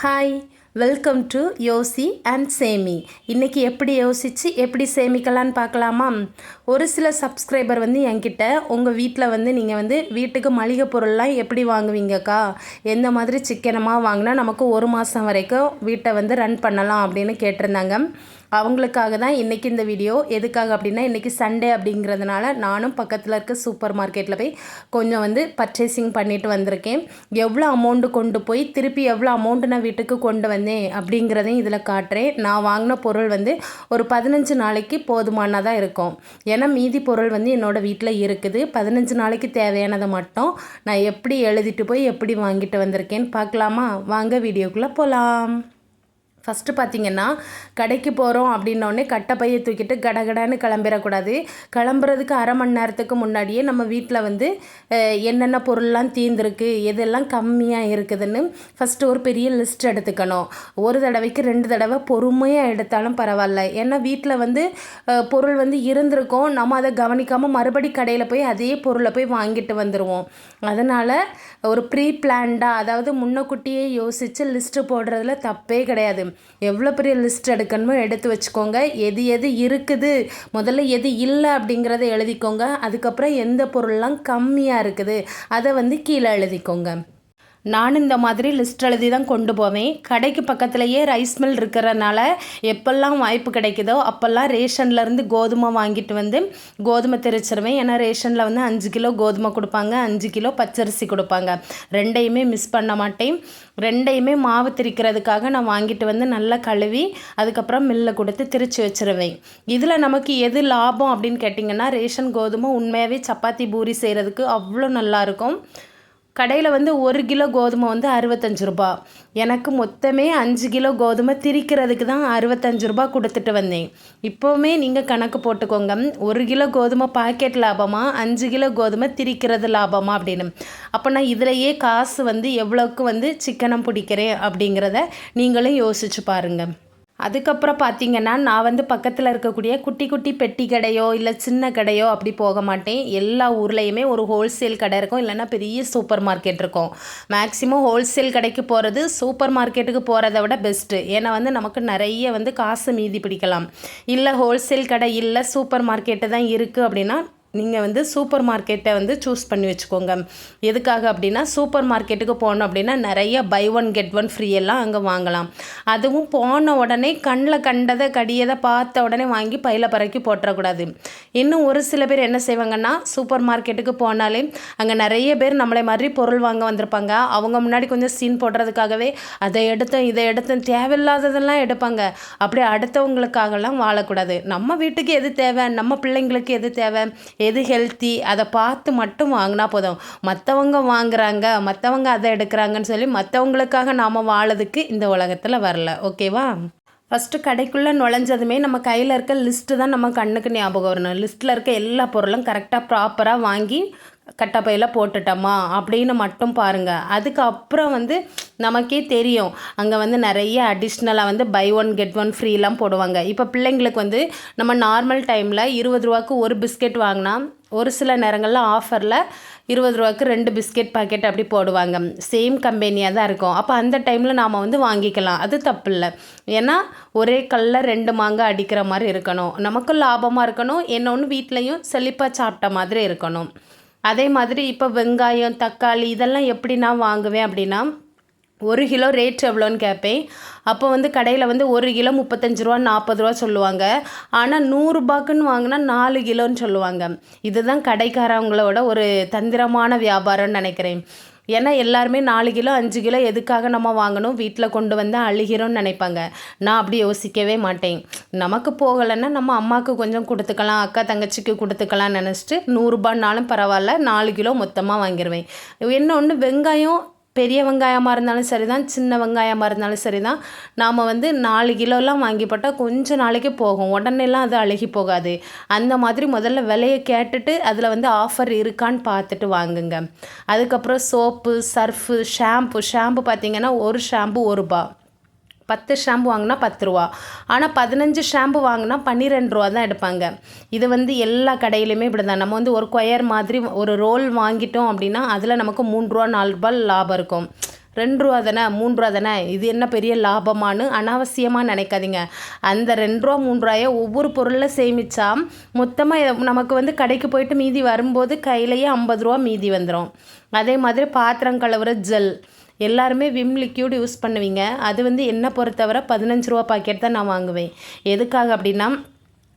Hi. Welcome to Yosi and Semi இன்றைக்கி எப்படி யோசித்து எப்படி சேமிக்கலான்னு பார்க்கலாமா? ஒரு சில சப்ஸ்கிரைபர் வந்து என்கிட்ட உங்கள் வீட்டில் வந்து நீங்கள் வந்து வீட்டுக்கு மளிகை பொருள்லாம் எப்படி வாங்குவீங்கக்கா? எந்த மாதிரி சிக்கனமாக வாங்கினா நமக்கு ஒரு மாதம் வரைக்கும் வீட்டை வந்து ரன் பண்ணலாம் அப்படின்னு கேட்டிருந்தாங்க. அவங்களுக்காக தான் இன்றைக்கி இந்த வீடியோ எதுக்காக அப்படின்னா இன்றைக்கி சண்டே அப்படிங்கிறதுனால நானும் பக்கத்தில் இருக்க சூப்பர் மார்க்கெட்டில் போய் கொஞ்சம் வந்து பர்ச்சேசிங் பண்ணிட்டு வந்திருக்கேன். எவ்வளோ அமௌண்ட்டு கொண்டு போய் திருப்பி எவ்வளோ அமௌண்ட்டு நான் வீட்டுக்கு கொண்டு வந்தேன் அப்படிங்கிறதையும் இதில் காட்டுறேன். நான் வாங்கின பொருள் வந்து ஒரு பதினஞ்சு நாளைக்கு போதுமானதாக இருக்கும். ஏன்னா மீதி பொருள் வந்து என்னோடய வீட்டில் இருக்குது. பதினஞ்சு நாளைக்கு தேவையானதை மட்டும் நான் எப்படி எழுதிட்டு போய் எப்படி வாங்கிட்டு வந்திருக்கேன்னு பார்க்கலாமா? வாங்க வீடியோக்குள்ளே போகலாம் ஃபஸ்ட்டு பார்த்தீங்கன்னா கடைக்கு போகிறோம் அப்படின்னோடனே கட்டப்பையை தூக்கிட்டு கடகடன்னு கிளம்பிடக்கூடாது. கிளம்புறதுக்கு அரை மணி நேரத்துக்கு முன்னாடியே நம்ம வீட்டில் வந்து என்னென்ன பொருள்லாம் தீர்ந்துருக்கு எதெல்லாம் கம்மியாக இருக்குதுன்னு ஃபஸ்ட்டு ஒரு பெரிய லிஸ்ட் எடுத்துக்கணும். ஒரு தடவைக்கு ரெண்டு தடவை பொறுமையாக எடுத்தாலும் பரவாயில்ல. ஏன்னா வீட்டில் வந்து பொருள் வந்து இருந்திருக்கும். நம்ம அதை கவனிக்காமல் மறுபடி கடையில் போய் அதே பொருளை போய் வாங்கிட்டு வந்துடுவோம் அதனால் ஒரு ப்ரீ பிளான்டாக அதாவது முன்னக்கூட்டியே யோசித்து லிஸ்ட்டு போடுறதுல தப்பே கிடையாது. எவ்வளோ பெரிய லிஸ்ட் எடுக்கணுமோ எடுத்து வச்சுக்கோங்க. எது எது இருக்குது முதல்ல எது இல்லை அப்படிங்கிறத எழுதிக்கோங்க. அதுக்கப்புறம் எந்த பொருள்லாம் கம்மியாக இருக்குது அதை வந்து கீழே எழுதிக்கோங்க. நானும் இந்த மாதிரி லிஸ்ட் எழுதி தான் கொண்டு போவேன். கடைக்கு பக்கத்துலேயே ரைஸ் மில் இருக்கிறனால எப்பெல்லாம் வாய்ப்பு கிடைக்குதோ அப்போல்லாம் ரேஷன்லேருந்து கோதுமை வாங்கிட்டு வந்து கோதுமை தெரிச்சிருவேன் ஏன்னா ரேஷனில் வந்து அஞ்சு கிலோ கோதுமை கொடுப்பாங்க அஞ்சு கிலோ பச்சரிசி கொடுப்பாங்க. ரெண்டையுமே மிஸ் பண்ண மாட்டேன். ரெண்டையுமே மாவு திரிக்கிறதுக்காக நான் வாங்கிட்டு வந்து நல்லா கழுவி அதுக்கப்புறம் மில்லில் கொடுத்து திரிச்சு வச்சிருவேன். இதில் நமக்கு எது லாபம் அப்படின்னு கேட்டிங்கன்னா ரேஷன் கோதுமை உண்மையாகவே சப்பாத்தி பூரி செய்கிறதுக்கு அவ்வளோ நல்லாயிருக்கும் கடையில் வந்து ஒரு கிலோ கோதுமை வந்து அறுபத்தஞ்சு ரூபா. எனக்கு மொத்தமே அஞ்சு கிலோ கோதுமை திரிக்கிறதுக்கு தான் அறுபத்தஞ்சு ரூபா கொடுத்துட்டு வந்தேன். இப்போவுமே நீங்கள் கணக்கு போட்டுக்கோங்க. ஒரு கிலோ கோதுமை பாக்கெட் லாபமா? அஞ்சு கிலோ கோதுமை திரிக்கிறது லாபமா அப்படின்னு. அப்போ நான் இதிலையே காசு வந்து எவ்வளோக்கு வந்து சிக்கனம் பிடிக்கிறேன் அப்படிங்கிறத நீங்களும் யோசிச்சு பாருங்கள் அதுக்கப்புறம் பார்த்தீங்கன்னா நான் வந்து பக்கத்தில் இருக்கக்கூடிய குட்டி குட்டி பெட்டி கடையோ இல்லை சின்ன கடையோ அப்படி போக மாட்டேன். எல்லா ஊர்லேயுமே ஒரு ஹோல்சேல் கடை இருக்கும். இல்லைன்னா பெரிய சூப்பர் மார்க்கெட் இருக்கும். மேக்ஸிமம் ஹோல்சேல் கடைக்கு போகிறது சூப்பர் மார்க்கெட்டுக்கு போகிறத விட பெஸ்ட்டு ஏன்னா வந்து நமக்கு நிறைய வந்து காசு மீதி பிடிக்கலாம். இல்லை ஹோல்சேல் கடை இல்லை சூப்பர் மார்க்கெட்டு தான் இருக்குது அப்படின்னா நீங்கள் வந்து சூப்பர் மார்க்கெட்டை வந்து சூஸ் பண்ணி வச்சுக்கோங்க. எதுக்காக அப்படின்னா சூப்பர் மார்க்கெட்டுக்கு போனோம் அப்படின்னா நிறைய buy one get one free எல்லாம் அங்கே வாங்கலாம். அதுவும் போன உடனே கண்ணில் கண்டதை கடியதை பார்த்த உடனே வாங்கி பையில பறக்கி போட்டுறக்கூடாது. இன்னும் ஒரு சில பேர் என்ன செய்வாங்கன்னா சூப்பர் மார்க்கெட்டுக்கு போனாலே அங்கே நிறைய பேர் நம்மளை மாதிரி பொருள் வாங்க வந்திருப்பாங்க. அவங்க முன்னாடி கொஞ்சம் சீன் போடுறதுக்காகவே அதை எடுத்தேன் இதை எடுத்தோம் தேவையில்லாததெல்லாம் எடுப்பாங்க. அப்படியே அடுத்தவங்களுக்காகலாம் வாழக்கூடாது. நம்ம வீட்டுக்கு எது தேவை? நம்ம பிள்ளைங்களுக்கு எது தேவை? எது ஹெல்த்தி அதை பார்த்து மட்டும் வாங்கினா போதும். மற்றவங்க வாங்குறாங்க மற்றவங்க அதை எடுக்கிறாங்கன்னு சொல்லி மற்றவங்களுக்காக நாம் வாழதுக்கு இந்த உலகத்தில் வரல. ஓகேவா ஃபஸ்ட்டு கடைக்குள்ளே நுழைஞ்சதுமே நம்ம கையில் இருக்க லிஸ்ட்டு தான் நம்ம கண்ணுக்கு ஞாபகம் வரணும். லிஸ்ட்டில் இருக்க எல்லா பொருளும் கரெக்டாக ப்ராப்பராக வாங்கி கட்டப்பையில் போட்டுட்டோமா அப்படின்னு மட்டும் பாருங்கள் அதுக்கப்புறம் வந்து நமக்கே தெரியும். அங்கே வந்து நிறைய அடிஷ்னலாக வந்து பை ஒன் கெட் ஒன் ஃப்ரீலாம் போடுவாங்க. இப்போ பிள்ளைங்களுக்கு வந்து நம்ம நார்மல் டைமில் இருபது ரூபாய்க்கு ஒரு பிஸ்கெட் வாங்கினா ஒரு சில நேரங்களில் ஆஃபரில் இருபது ரூபாய்க்கு ரெண்டு பிஸ்கெட் பாக்கெட் அப்படி போடுவாங்க. சேம் கம்பெனியாக தான் இருக்கும். அப்போ அந்த டைமில் நாம் வந்து வாங்கிக்கலாம். அது தப்பு இல்லை. ஏன்னா ஒரே கல்லில் ரெண்டு மாங்காய் அடிக்கிற மாதிரி இருக்கணும். நமக்கும் லாபமாக இருக்கணும். என்ன ஒன்று வீட்லேயும் செழிப்பாக சாப்பிட்ட மாதிரி இருக்கணும். அதே மாதிரி இப்போ வெங்காயம் தக்காளி இதெல்லாம் எப்படி நான் வாங்குவேன் அப்படின்னா ஒரு கிலோ ரேட் எவ்வளோன்னு கேட்பேன். அப்போ வந்து கடையில் வந்து ஒரு கிலோ முப்பத்தஞ்சு ரூபா நாற்பது ரூபா சொல்லுவாங்க. ஆனால் நூறுரூபாக்குன்னு வாங்கினா நாலு கிலோன்னு சொல்லுவாங்க. இதுதான் கடைக்காரவங்களோட ஒரு தந்திரமான வியாபாரம்னு நினைக்கிறேன். ஏன்னா எல்லாருமே நாலு கிலோ அஞ்சு கிலோ எதுக்காக நம்ம வாங்கணும்? வீட்டில் கொண்டு வந்து அழுகிறோம்னு நினைப்பாங்க. நான் அப்படி யோசிக்கவே மாட்டேன். நமக்கு போகலைன்னா நம்ம அம்மாவுக்கு கொஞ்சம் கொடுத்துக்கலாம் அக்கா தங்கச்சிக்கு கொடுத்துக்கலாம் நினச்சிட்டு நூறுரூபான்னாலும் பரவாயில்ல நாலு கிலோ மொத்தமாக வாங்கிடுவேன் இன்னொன்று வெங்காயம் பெரிய வெங்காயமாக இருந்தாலும் சரி தான் சின்ன வெங்காயமாக இருந்தாலும் சரி தான் நாம் வந்து நாலு கிலோலாம் வாங்கி போட்டால் கொஞ்சம் நாளைக்கு போகும். உடனேலாம் அது அழுகி போகாது. அந்த மாதிரி முதல்ல விலையை கேட்டுட்டு அதில் வந்து ஆஃபர் இருக்கான்னு பார்த்துட்டு வாங்குங்க. அதுக்கப்புறம் சோப்பு சர்ஃபு ஷாம்பு ஷாம்பு பார்த்தீங்கன்னா ஒரு ஷாம்பு ஒரு ரூபா. பத்து ஷாம்பு வாங்கினா பத்து ரூபா. ஆனால் பதினஞ்சு ஷாம்பு வாங்கினா பன்னிரெண்டு ரூபா தான் எடுப்பாங்க. இது வந்து எல்லா கடையிலையுமே இப்படி தான் நம்ம வந்து ஒரு கொயர் மாதிரி ஒரு ரோல் வாங்கிட்டோம் அப்படின்னா அதில் நமக்கு மூணு ரூபா நாலு ரூபாய் லாபம் இருக்கும். ரெண்டு ரூபா தானே? மூணு ரூபா தானே? இது என்ன பெரிய லாபமானு அனாவசியமாக நினைக்காதீங்க. அந்த ரெண்டு ரூபா மூணு ரூபாயை ஒவ்வொரு பொருளில் சேமித்தா மொத்தமாக நமக்கு வந்து கடைக்கு போயிட்டு மீதி வரும்போது கையிலேயே ஐம்பது ரூபா மீதி வந்துடும் அதே மாதிரி பாத்திரம் கழுவுற ஜெல் எல்லாருமே விம் லிக்யூட் யூஸ் பண்ணுவீங்க. அது வந்து என்னை பொறுத்தவரை பதினஞ்சு ரூபா பாக்கெட் தான் நான் வாங்குவேன். எதுக்காக அப்படின்னா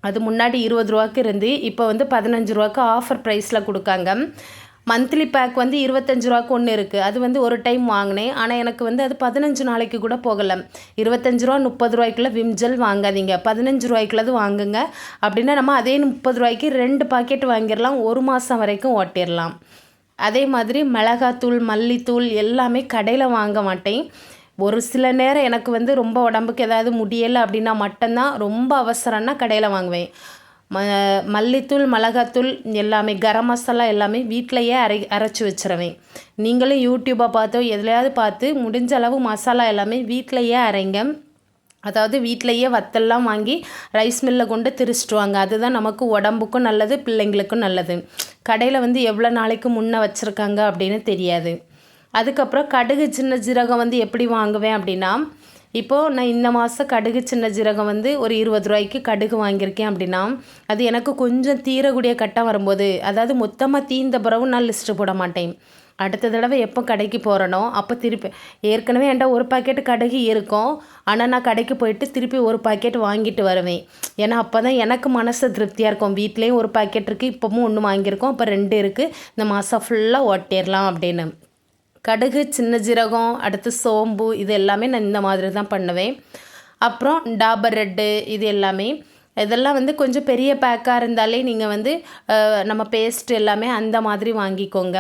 அது முன்னாடி இருபது ரூபாய்க்கு இருந்து இப்போ வந்து பதினஞ்சு ரூபாய்க்கு ஆஃபர் ப்ரைஸில் கொடுக்காங்க. மந்த்லி பேக் வந்து இருபத்தஞ்சு ரூபாக்கு ஒன்று இருக்குது அது வந்து ஒரு டைம் வாங்கினேன். ஆனால் எனக்கு வந்து அது பதினஞ்சு நாளைக்கு கூட போகலை. இருபத்தஞ்சு ரூபா முப்பது ரூபாய்க்குள்ள விம்ஜெல் வாங்காதீங்க. பதினஞ்சு ரூபாய்க்குள்ளது வாங்குங்க. அப்படின்னா நம்ம அதே முப்பது ரூபாய்க்கு ரெண்டு பாக்கெட் வாங்கிடலாம். ஒரு மாதம் வரைக்கும் ஓட்டிடலாம். அதே மாதிரி மிளகாத்தூள் மல்லித்தூள் எல்லாமே கடையில் வாங்க மாட்டேன். ஒரு சில நேரம் எனக்கு வந்து ரொம்ப உடம்புக்கு ஏதாவது முடியலை அப்படின்னா மட்டும்தான் ரொம்ப அவசரம்னா கடையில் வாங்குவேன். ம மல்லித்தூள் மிளகாத்தூள் எல்லாமே கரம் மசாலா எல்லாமே வீட்டிலையே அரை அரைச்சி வச்சுருவேன். நீங்களும் யூடியூப்பை பார்த்தோ எதுலையாவது பார்த்து முடிஞ்ச அளவு மசாலா எல்லாமே வீட்டிலையே அரைங்க. அதாவது வீட்டிலையே வத்தல்லாம் வாங்கி ரைஸ் மில்லில் கொண்டு திரிச்சிட்டுவாங்க அதுதான் நமக்கு உடம்புக்கும் நல்லது பிள்ளைங்களுக்கும் நல்லது. கடையில் வந்து எவ்வளோ நாளைக்கு முன்னே வச்சுருக்காங்க அப்படின்னு தெரியாது. அதுக்கப்புறம் கடுகு சின்ன ஜீரகம் வந்து எப்படி வாங்குவேன் அப்படின்னா இப்போது நான் இந்த மாதம் கடுகு சின்ன ஜீரகம் வந்து ஒரு இருபது ரூபாய்க்கு கடுகு வாங்கியிருக்கேன் அப்படின்னா அது எனக்கு கொஞ்சம் தீரக்கூடிய கட்டம் வரும்போது அதாவது மொத்தமாக தீந்த பிறகு நான் லிஸ்ட்டு போட மாட்டேன். அடுத்த தடவை எப்போ கடைக்கு போகிறனோ அப்போ திருப்பி ஏற்கனவே என்கிட்ட ஒரு பாக்கெட்டு கடுகு இருக்கும். ஆனால் நான் கடைக்கு போயிட்டு திருப்பி ஒரு பாக்கெட் வாங்கிட்டு வருவேன். ஏன்னா அப்போ தான் எனக்கு மனசு திருப்தியாக இருக்கும். வீட்லேயும் ஒரு பாக்கெட் இருக்குது இப்போவும் ஒன்று வாங்கியிருக்கோம். அப்போ ரெண்டு இருக்குது இந்த மாதம் ஃபுல்லாக ஓட்டிடலாம் அப்படின்னு. கடுகு சின்ன ஜீரகம் அடுத்து சோம்பு இது எல்லாமே நான் இந்த மாதிரி தான் பண்ணுவேன். அப்புறம் டாபர் ரெட்டு இது எல்லாமே. இதெல்லாம் வந்து கொஞ்சம் பெரிய பேக்காக இருந்தாலே நீங்கள் வந்து நம்ம பேஸ்ட் எல்லாமே அந்த மாதிரி வாங்கிக்கோங்க.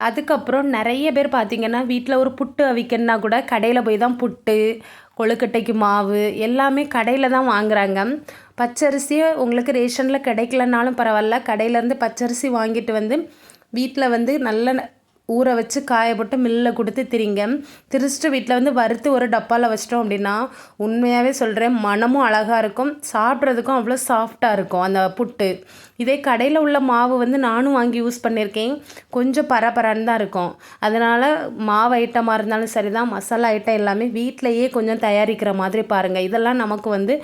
அதுக்கப்புறம் நிறைய பேர் பார்த்திங்கன்னா வீட்டில் ஒரு புட்டு அவிக்கணுன்னா கூட கடையில் போய் தான் புட்டு கொழுக்கட்டைக்கு மாவு எல்லாமே கடையில் தான் வாங்குகிறாங்க பச்சரிசியை உங்களுக்கு ரேஷனில் கிடைக்கலனாலும் பரவாயில்ல. கடையிலேருந்து பச்சரிசி வாங்கிட்டு வந்து வீட்டில் வந்து நல்ல ஊற வச்சு காய போட்டு மில்லில் கொடுத்து திரிங்க. திரிச்சிட்டு வீட்டில் வந்து வறுத்து ஒரு டப்பாவில் வச்சிட்டோம் அப்படின்னா உண்மையாகவே சொல்கிறேன் மனமும் அழகாக இருக்கும் சாப்பிட்றதுக்கும் அவ்வளோ சாஃப்டாக இருக்கும் அந்த புட்டு. இதே கடையில் உள்ள மாவு வந்து நானும் வாங்கி யூஸ் பண்ணியிருக்கேன். கொஞ்சம் பரபரன்னு தான் இருக்கும். அதனால் மாவு ஐட்டமாக இருந்தாலும் சரி தான் மசாலா ஐட்டம் எல்லாமே வீட்டிலையே கொஞ்சம் தயாரிக்கிற மாதிரி பாருங்கள் இதெல்லாம் நமக்கு வந்து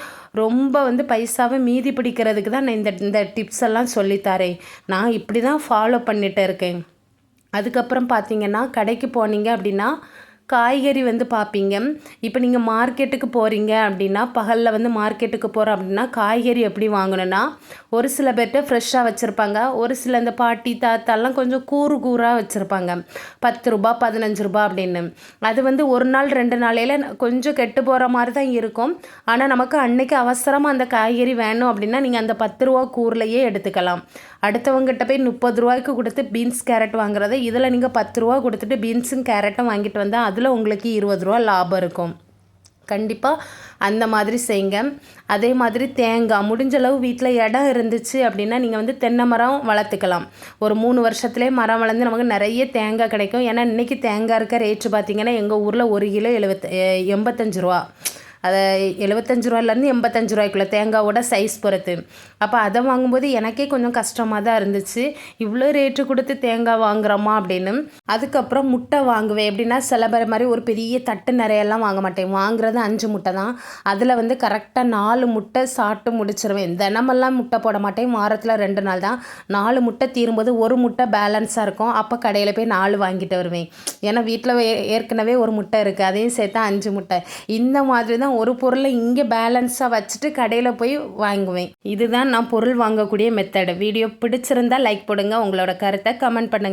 ரொம்ப வந்து பைசாவை மீதி பிடிக்கிறதுக்கு தான் நான் இந்த இந்த டிப்ஸ் எல்லாம் சொல்லித்தரேன் நான் இப்படி தான் ஃபாலோ பண்ணிகிட்டு இருக்கேன். அதுக்கப்புறம் பார்த்தீங்கன்னா கடைக்கு போனீங்க அப்படின்னா காய்கறி வந்து பார்ப்பீங்க இப்போ நீங்கள் மார்க்கெட்டுக்கு போகிறீங்க அப்படின்னா பகலில் வந்து மார்க்கெட்டுக்கு போகிறோம் அப்படின்னா காய்கறி எப்படி வாங்கணுன்னா ஒரு சில பேர்கிட்ட ஃப்ரெஷ்ஷாக வச்சுருப்பாங்க. ஒரு சில இந்த பாட்டி தாத்தாலாம் கொஞ்சம் கூறு கூறாக வச்சுருப்பாங்க. பத்து ரூபா பதினஞ்சு ரூபா அப்படின்னு. அது வந்து ஒரு நாள் ரெண்டு நாளையில் கொஞ்சம் கெட்டு போகிற மாதிரி தான் இருக்கும். ஆனால் நமக்கு அன்னைக்கு அவசரமாக அந்த காய்கறி வேணும் அப்படின்னா நீங்கள் அந்த பத்து ரூபா கூறுலையே எடுத்துக்கலாம். அடுத்தவங்ககிட்ட போய் முப்பது ரூபாய்க்கு கொடுத்து பீன்ஸ் கேரட் வாங்குறத இதில் நீங்கள் பத்து ரூபா கொடுத்துட்டு பீன்ஸும் கேரட்டும் வாங்கிட்டு வந்தால் அதில் உங்களுக்கு இருபது ரூபா லாபம் இருக்கும். கண்டிப்பாக அந்த மாதிரி செய்யுங்க அதே மாதிரி தேங்காய் முடிஞ்ச அளவு வீட்டில் இடம் இருந்துச்சு அப்படின்னா நீங்கள் வந்து தென்னை மரம் வளர்த்துக்கலாம். ஒரு மூணு வருஷத்துலேயே மரம் வளர்ந்து நமக்கு நிறைய தேங்காய் கிடைக்கும். ஏன்னா இன்றைக்கி தேங்காய் இருக்க ரேட்டு பார்த்திங்கன்னா எங்கள் ஊரில் ஒரு கிலோ எழுபத்த எண்பத்தஞ்சு ரூபா. அதை எழுபத்தஞ்சு ரூபாயிலேருந்து எண்பத்தஞ்சு ரூபாய்க்குள்ள தேங்காவோட சைஸ் பொறுத்து. அப்போ அதை வாங்கும்போது எனக்கே கொஞ்சம் கஷ்டமாக தான் இருந்துச்சு. இவ்வளோ ரேட்டு கொடுத்து தேங்காய் வாங்குறோமா அப்படின்னு. அதுக்கப்புறம் முட்டை வாங்குவேன். எப்படின்னா சில பேர் மாதிரி ஒரு பெரிய தட்டு நிறையெல்லாம் வாங்க மாட்டேன். வாங்குறது அஞ்சு முட்டை தான். அதில் வந்து கரெக்டாக நாலு முட்டை சாப்பிட்டு முடிச்சிருவேன். தினமெல்லாம் முட்டை போட மாட்டேன். வாரத்தில் ரெண்டு நாள் தான். நாலு முட்டை தீரும்போது ஒரு முட்டை பேலன்ஸாக இருக்கும். அப்போ கடையில் போய் நாலு வாங்கிட்டு வருவேன். ஏன்னா வீட்டில் ஏற்கனவே ஒரு முட்டை இருக்குது அதையும் சேர்த்தா அஞ்சு முட்டை. இந்த மாதிரி தான் ஒரு பொருளை இங்கே பேலன்ஸாக வச்சுட்டு கடையில் போய் வாங்குவேன். இதுதான் நான் பொருள் வாங்கக்கூடிய மெத்தடு வீடியோ பிடிச்சிருந்தா லைக் போடுங்க. உங்களோட கருத்தை கமெண்ட் பண்ணுங்கள்